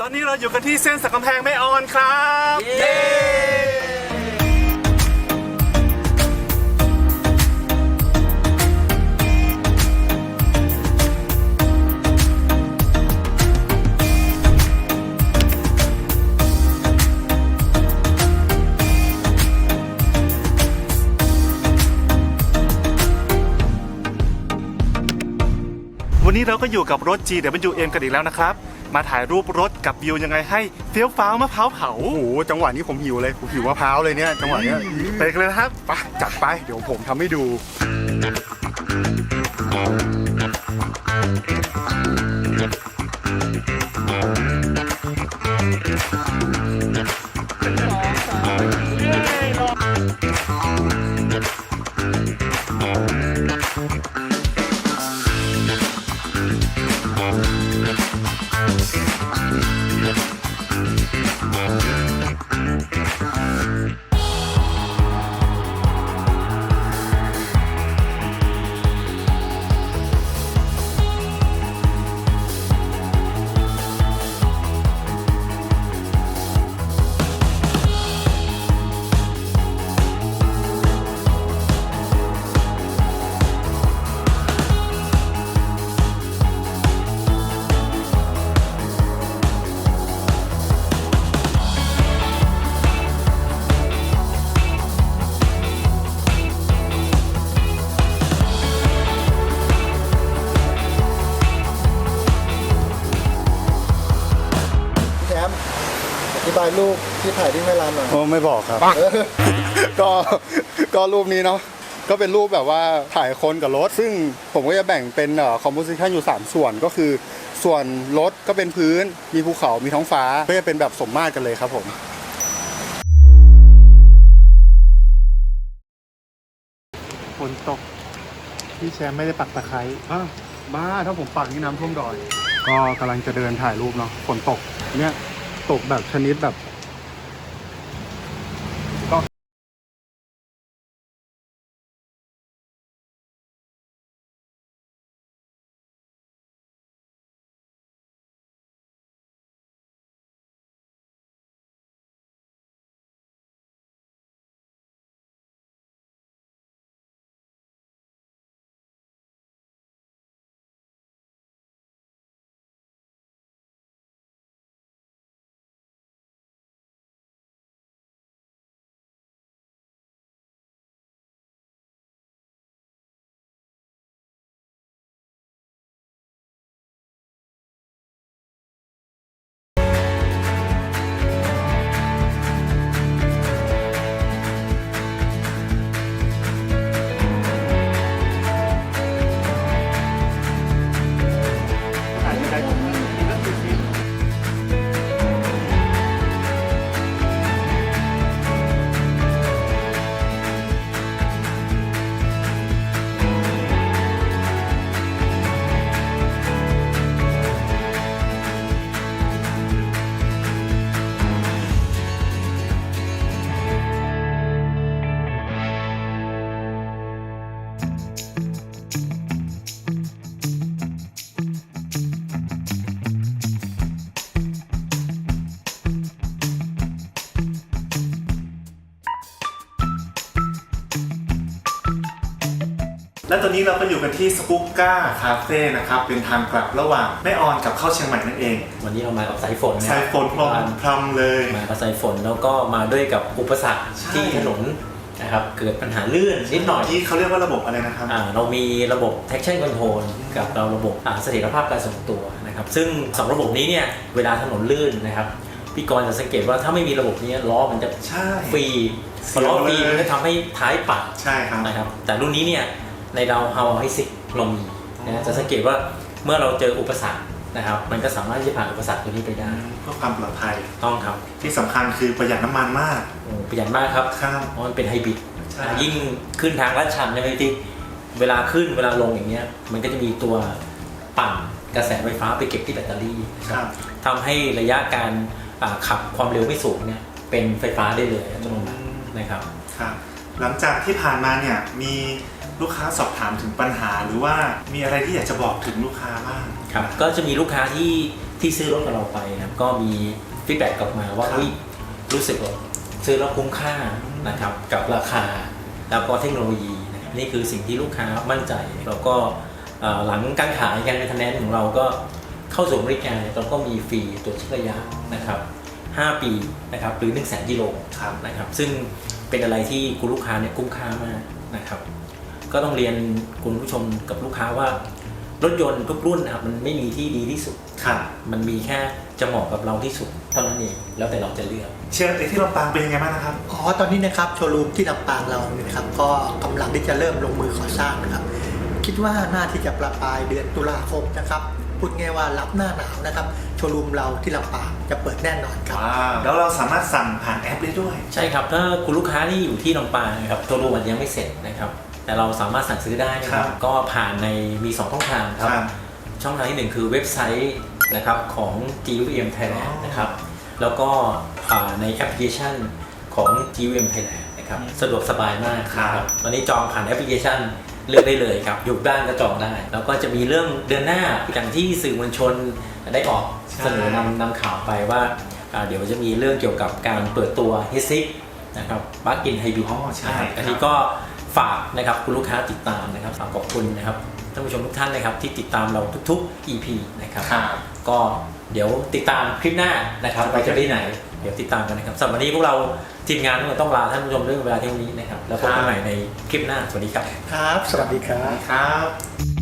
ตอนนี้เราอยู่กันที่เส้นสักกำแพงแม่ออนครับ เย้วันนี้เราก็อยู่กับรถ GWM กันอีกแล้วนะครับ มาถ่ายรูปรถกับวิวยังไงให้เฟี้ยวฟ้าวมะพร้าวเผาโอ้โหจังหวะนี้ผมหิวเลยผมหิวมะพร้าวเลยเนี่ยจังหวะเนี้ยไปกันเลยนะครับไปจัดไปเดี๋ยวผมทำให้ดู บายรูปที่ถ่ายที่เวลาหน่อย โอ้ไม่บอกครับ ก็ก็รูปนี้เนาะก็เป็นรูปแบบว่าถ่ายคนกับรถ ซึ่งผมก็จะแบ่งเป็นเอ่อคอมโพสิชันอยู่ 3 ส่วนก็คือ ส่วนรถก็เป็นพื้นมีภูเขามีท้องฟ้า ก็จะเป็นแบบสมมาตรกันเลยครับผมฝนตก พี่แชมป์ไม่ได้ปักตะไคร้อ้าวบ้าถ้าผมปักนี่น้ำท่วมดอย ก็กำลังจะเดินถ่ายรูปเนาะฝนตกเนี่ย ตกแบบชนิดแบบ และตอนนี้เราก็อยู่กันที่สปุกก้าคาเฟ่นะครับ เป็นทางกลับระหว่างแม่ออนกับเข้าเชียงใหม่นั่นเอง วันนี้เรามากับสายฝนนะสายฝนพรมพรำเลย มากับสายฝนแล้วก็มาด้วยกับอุปสรรคใช่ที่ถนน นะครับเกิดปัญหาลื่นนิดหน่อยที่เขาเรียกว่าระบบอะไรนะครับ อ่าเรามีระบบ traction control กับเราระบบอ่าเสถียรภาพการทรงตัวนะครับซึ่งสองระบบนี้เนี่ยเวลาถนนลื่นนะครับพี่กรณ์จะสังเกตว่าถ้าไม่มีระบบนี้ล้อมันจะใช่ ฟรีพอล้อฟรีเสียวเลยมันก็ทำให้ท้ายปัดใช่ครับ นะครับแต่รุ่นนี้เนี่ยในเราเฮาให้สิเรามีนะจะสังเกตว่าเมื่อเราเจออุปสรรค นะครับ มันก็สามารถที่จะผ่านอุปสรรคตัวนี้ไปได้เพื่อความปลอดภัยต้องครับที่สำคัญคือประหยัดน้ำมันมากโอ้ประหยัดมากครับครับเพราะมันเป็นไฮบริดใช่ยิ่งขึ้นทางลาดชันใช่ไหมที่เวลาขึ้นเวลาลงอย่างเงี้ย มันก็จะมีตัวปั่นกระแสไฟฟ้าไปเก็บที่แบตเตอรี่ครับทำให้ระยะการอ่าขับความเร็วไม่สูงเนี่ยเป็นไฟฟ้าได้เลยอัตโนมัตินะครับครับ หลังจากที่ผ่านมาเนี่ยมี ลูกค้าสอบถามถึงปัญหาหรือว่ามีอะไรที่อยากจะบอกถึงลูกค้าบ้างครับก็จะมีลูกค้าที่ที่ซื้อรถกับเราไปนะครับก็มีฟีดแบ็กกลับมาว่าอุ้ยรู้สึกว่าซื้อแล้วคุ้มค่านะครับกับราคาแล้วก็เทคโนโลยีนะครับนี่คือสิ่งที่ลูกค้ามั่นใจแล้วก็หลังการขายการเป็นคะแนนของเราก็เข้าสู่บริการเราก็มีฟรีตรวจเช็คระยะนะครับ 5 ปีนะครับหรือ 1 0 0 0 0แสนกิโลครับนะครับซึ่งเป็นอะไรที่คุณลูกค้าเนี่ยคุ้มค่ามากนะครับ ก็ต้องเรียนคุณผู้ชมกับลูกค้าว่า รถยนต์ทุกรุ่นนะครับมันไม่มีที่ดีที่สุดครับมันมีแค่จะเหมาะกับเราที่สุดเท่านั้นเองแล้วแต่เราจะเลือก เชียร์ในที่ลำปางเป็นยังไงบ้างนะครับ อ๋อ ตอนนี้นะครับโชว์รูมที่ลำปางเราเนี่ยนะครับก็กำลังที่จะเริ่มลงมือก่อสร้างนะครับ คิดว่าน่าที่จะประปลายเดือนตุลาคมนะครับ พูดง่ายว่ารับหน้าหนาวนะครับ โชว์รูมเราที่ลำปางจะเปิดแน่นอนครับ ว้าว แล้วเราสามารถสั่งผ่านแอปได้ด้วย ใช่ครับถ้าคุณลูกค้าที่อยู่ที่ลำปางนะครับตัวรูมันยังไม่เสร็จนะครับ แต่เราสามารถสั่งซื้อได้นะคครัรับบก็ผ่านในมี2ช่องทางครับครับช่องทางที่หนึ่งคือเว็บไซต์นะครับของ GUM Thailand อ๋อนะครับ แล้วก็อ่าในแอปพลิเคชันของ GUM Thailand นะครับสะดวกสบายมากนะครับตอนนี้จองผ่านแอปพลิเคชันเลือกได้เลยครับอยู่บ้านก็จองได้ แล้วก็จะมีเรื่องเดือนหน้าอย่างที่สื่อมวลชนได้ออกใช่เสนอนำนำข่าวไปว่าอ่า เดี๋ยวจะมีเรื่องเกี่ยวกับการเปิดตัวฮิซิกนะครับบัคกินไฮบิอ๋อใช่นะครับอันนี้ก็ ฝากนะครับคุณลูกค้าติดตามนะครับฝากขอบคุณนะครับท่านผู้ชมทุกท่านนะครับที่ติดตามเราทุกๆ EP นะครับครับ ก็เดี๋ยวติดตามคลิปหน้านะครับไปจะไปไหน เดี๋ยวติดตามกันนะครับสำหรับวันนี้พวกเราทีมงานทั้งหมดต้องลาท่านผู้ชมเรื่องเวลาเที่ยงนี้นะครับแล้วพบกันใหม่ในคลิปหน้าสวัสดีครับ ครับ สวัสดีครับ ครับ